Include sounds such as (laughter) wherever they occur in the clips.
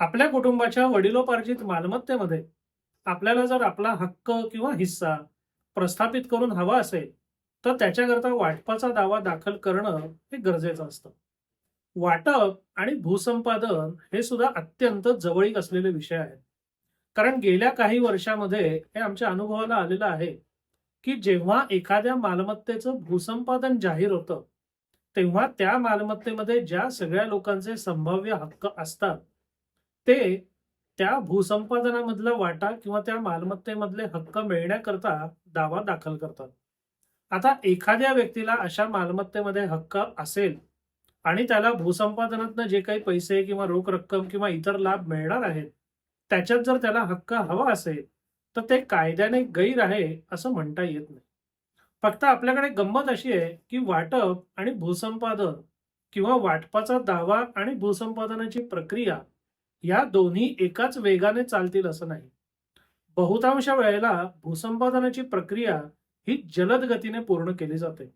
आपल्या कुटुंबाच्या वडिलोपार्जित मालमत्तेमध्ये आपल्याला जर आपला हक्क किंवा हिस्सा प्रस्थापित करून हवा असेल तर त्याच्याकरता वाटपाचा दावा दाखल करणं हे गरजेचं असतं. वाटप आणि भूसंपादन हे सुद्धा अत्यंत जवळीक असलेले विषय आहेत. कारण गेल्या काही वर्षामध्ये हे आमच्या अनुभवाला आलेलं आहे की जेव्हा एखाद्या मालमत्तेचं भूसंपादन जाहीर होतं तेव्हा त्या मालमत्तेमध्ये ज्या सगळ्या लोकांचे संभाव्य हक्क असतात ते त्या भूसंपादनामधला वाटा किंवा त्या मालमत्तेमधले हक्क मिळण्याकरता दावा दाखल करतात. आता एखाद्या व्यक्तीला अशा मालमत्तेमध्ये हक्क असेल आणि त्याला भूसंपादनातनं जे काही पैसे किंवा रोख रक्कम किंवा इतर लाभ मिळणार आहेत त्याच्यात जर त्याला हक्क हवा असेल तर ते कायद्याने गैर आहे असं म्हणता येत नाही. फक्त आपल्याकडे गंमत अशी आहे की वाटप आणि भूसंपादन किंवा वाटपाचा दावा आणि भूसंपादनाची प्रक्रिया या दोन्ही एकाच वेगाने चालतील असं नाही. बहुतांश वेळेला भूसंपादनाची प्रक्रिया ही जलद गतीने पूर्ण केली जाते.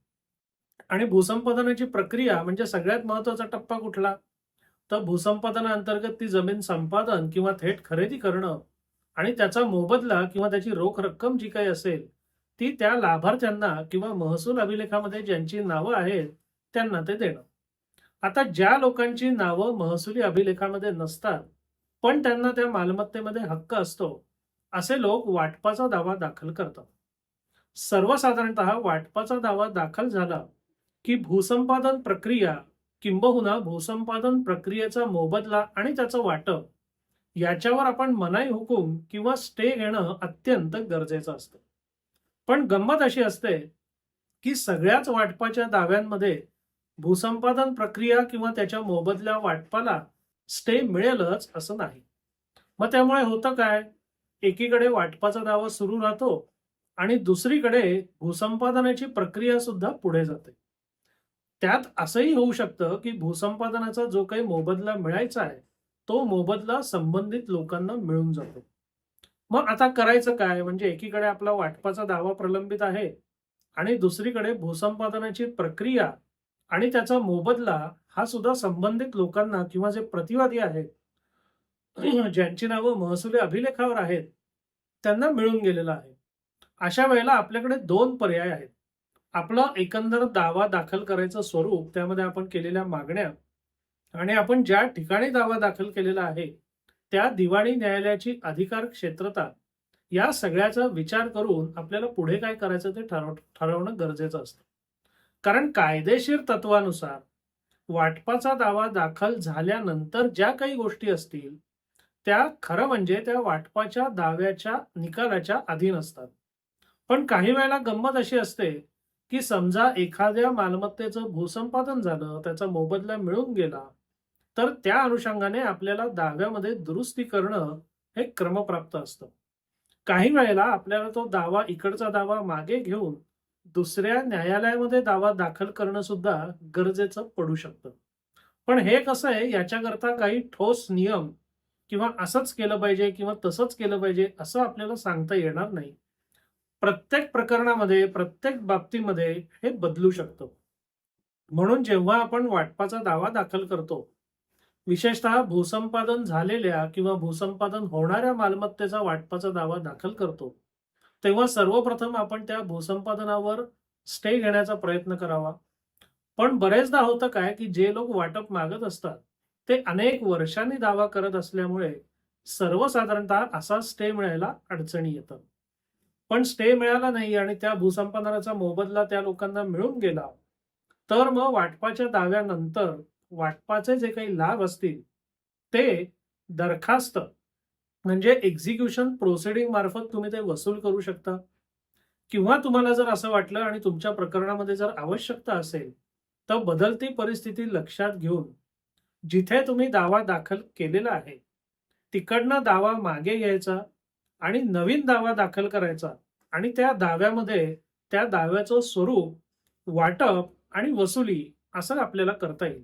आणि भूसंपादनाची प्रक्रिया म्हणजे सगळ्यात महत्त्वाचा टप्पा कुठला? तर भूसंपादनाअंतर्गत ती जमीन संपादन किंवा थेट खरेदी करणं आणि त्याचा मोबदला किंवा त्याची रोख रक्कम जी काही असेल ती त्या लाभार्थ्यांना किंवा महसूल अभिलेखामध्ये ज्यांची नावं आहेत त्यांना ते देणं. आता ज्या लोकांची नावं महसुली अभिलेखामध्ये नसतात पण त्यांना त्या मालमत्तेमध्ये हक्क असतो असे लोक वाटपाचा दावा दाखल करतात. सर्वसाधारणतः वाटपाचा दावा दाखल झाला की भूसंपादन प्रक्रिया किंबहुना भूसंपादन प्रक्रियेचा मोबदला आणि त्याचं वाटप याच्यावर आपण मनाई हुकूम किंवा स्टे घेणं अत्यंत गरजेचं असतं. पण गंमत अशी असते की सगळ्याच वाटपाच्या दाव्यांमध्ये भूसंपादन प्रक्रिया किंवा त्याच्या मोबदल्या वाटपाला स्टे मिळेलच असं नाही. मग त्यामुळे होतं काय? एकीकडे वाटपाचा दावा सुरू राहतो आणि दुसरीकडे भूसंपादनाची प्रक्रिया सुद्धा पुढे जाते. त्यात असंही होऊ शकतं की भूसंपादनाचा जो काही मोबदला मिळायचा आहे तो मोबदला संबंधित लोकांना मिळून जातो. मग आता करायचं काय? म्हणजे एकीकडे आपला वाटपाचा दावा प्रलंबित आहे आणि दुसरीकडे भूसंपादनाची प्रक्रिया आणि त्याचा मोबदला हा सुद्धा संबंधित लोकांना किंवा जे प्रतिवादी आहेत (clears throat) ज्यांची नावं महसुली अभिलेखावर आहेत त्यांना मिळून गेलेलं आहे. अशा वेळेला आपल्याकडे दोन पर्याय आहेत. आपला एकंदर दावा दाखल करायचं स्वरूप त्यामध्ये आपण केलेल्या मागण्या आणि आपण ज्या ठिकाणी दावा दाखल केलेला आहे त्या दिवाणी न्यायालयाची अधिकार क्षेत्रता या सगळ्याचा विचार करून आपल्याला पुढे काय करायचं ते ठरव ठरवणं गरजेचं असतं. कारण कायदेशीर तत्वानुसार वाटपाचा दावा दाखल झाल्यानंतर ज्या काही गोष्टी असतील त्या खरं म्हणजे त्या वाटपाच्या दाव्याच्या निकालाच्या अधीन असतात. पण काही वेळेला गंमत अशी असते की समजा एखाद्या मालमत्तेचं भूसंपादन झालं त्याचा मोबदला मिळून गेला तर त्या अनुषंगाने आपल्याला दाव्यामध्ये दुरुस्ती करणं हे क्रमप्राप्त असतं. काही वेळेला आपल्याला तो दावा इकडचा दावा मागे घेऊन दुसऱ्या न्यायालयामध्ये दावा दाखल करणं सुद्धा गरजेचं पडू शकतं. पण हे कसं आहे याच्याकरता काही ठोस नियम किंवा असंच केलं पाहिजे किंवा तसंच केलं पाहिजे असं आपल्याला सांगता येणार नाही. प्रत्येक प्रकरणामध्ये प्रत्येक बाबतीमध्ये हे बदलू शकतं. म्हणून जेव्हा आपण वाटपाचा दावा दाखल करतो विशेषतः भूसंपादन झालेल्या किंवा भूसंपादन होणाऱ्या मालमत्तेचा वाटपाचा दावा दाखल करतो तेव्हा सर्वप्रथम आपण त्या भूसंपादनावर स्टे घेण्याचा प्रयत्न करावा. पण बरेचदा होतं काय की जे लोक वाटप मागत असतात ते अनेक वर्षांनी दावा करत असल्यामुळे सर्वसाधारणतः असा स्टे मिळायला अडचणी येतात. पण स्टे मिळाला नाही आणि त्या भूसंपादनाचा मोबदला त्या लोकांना मिळून गेला तर मग वाटपाच्या दाव्यानंतर वाटपाचे जे काही लाभ असतील ते दरखास्त म्हणजे एक्झिक्युशन प्रोसिडिंग मार्फत तुम्ही ते वसूल करू शकता. किंवा तुम्हाला जर असं वाटलं आणि तुमच्या प्रकरणामध्ये जर आवश्यकता असेल तर बदलती परिस्थिती लक्षात घेऊन जिथे तुम्ही दावा दाखल केलेला आहे तिकडनं दावा मागे घ्यायचा आणि नवीन दावा दाखल करायचा आणि त्या दाव्यामध्ये त्या दाव्याचं स्वरूप वाटप आणि वसुली असं आपल्याला करता येईल.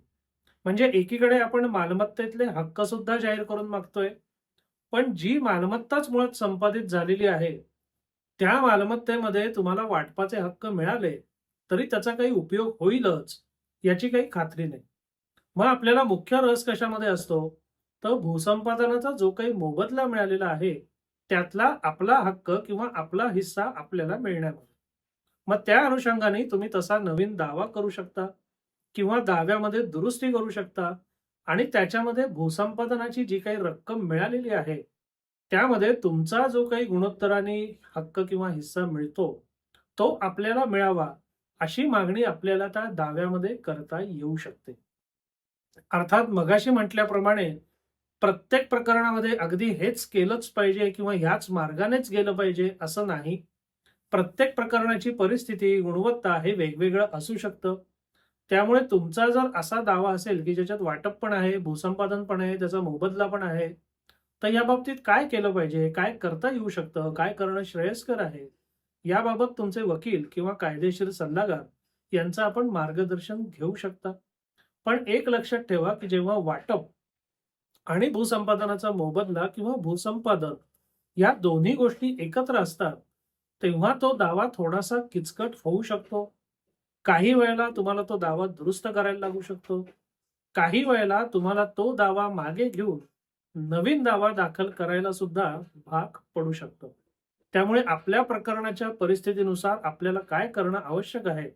म्हणजे एकीकडे आपण मालमत्तेतले हक्क सुद्धा जाहीर करून मागतोय पण जी मालमत्ताच मुळात संपादित झालेली आहे त्या मालमत्तेमध्ये तुम्हाला वाटपाचे हक्क मिळाले तरी त्याचा काही उपयोग होईलच याची काही खात्री नाही. मग आपल्याला मुख्य रस कशामध्ये असतो? तर भूसंपादनाचा जो काही मोबदला मिळालेला आहे त्यातला आपला हक्क किंवा आपला हिस्सा आपल्याला मिळण्यामध्ये. मग त्या अनुषंगाने तुम्ही तसा नवीन दावा करू शकता किंवा दाव्यामध्ये दुरुस्ती करू शकता आणि त्याच्यामध्ये भूसंपादनाची जी काही रक्कम मिळालेली आहे त्यामध्ये तुमचा जो काही गुणोत्तराने हक्क किंवा हिस्सा मिळतो तो आपल्याला मिळावा अशी मागणी आपल्याला त्या दाव्यामध्ये करता येऊ शकते. अर्थात मगाशी म्हटल्याप्रमाणे प्रत्येक प्रकरणामध्ये अगदी हेच केलंच पाहिजे किंवा ह्याच मार्गानेच गेलं पाहिजे असं नाही. प्रत्येक प्रकरणाची परिस्थिती गुणवत्ता हे वेगवेगळं असू शकतं. त्यामुळे तुमचा जर असा दावा असेल की ज्याच्यात वाटप पण आहे भूसंपादन पण आहे त्याचा मोबदला पण आहे तर या बाबतीत काय केलं पाहिजे? काय करता येऊ शकतं? काय करणं श्रेयस्कर आहे? याबाबत तुमचे वकील किंवा कायदेशीर सल्लागार यांचं आपण मार्गदर्शन घेऊ शकता. पण एक लक्षात ठेवा की जेव्हा वाटप आणि भूसंपादनाचा मोबदला किंवा भूसंपादन या दोन्ही गोष्टी एकत्र असतात तेव्हा तो दावा थोडासा किचकट होऊ शकतो. काही वेळेला तुम्हाला तो दावा दुरुस्त करायला लागू शकतो. काही वेळेला तुम्हाला तो दावा मागे घेऊन नवीन दावा दाखल करायला सुद्धा भाग पडू शकतो. त्यामुळे आपल्या प्रकरणाच्या परिस्थितीनुसार आपल्याला काय करणं आवश्यक आहे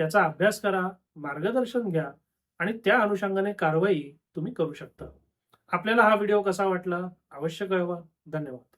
याचा अभ्यास करा मार्गदर्शन घ्या आणि त्या अनुषंगाने कारवाई तुम्ही करू शकता. आपल्याला हा व्हिडिओ कसा वाटला अवश्य कळवा. धन्यवाद.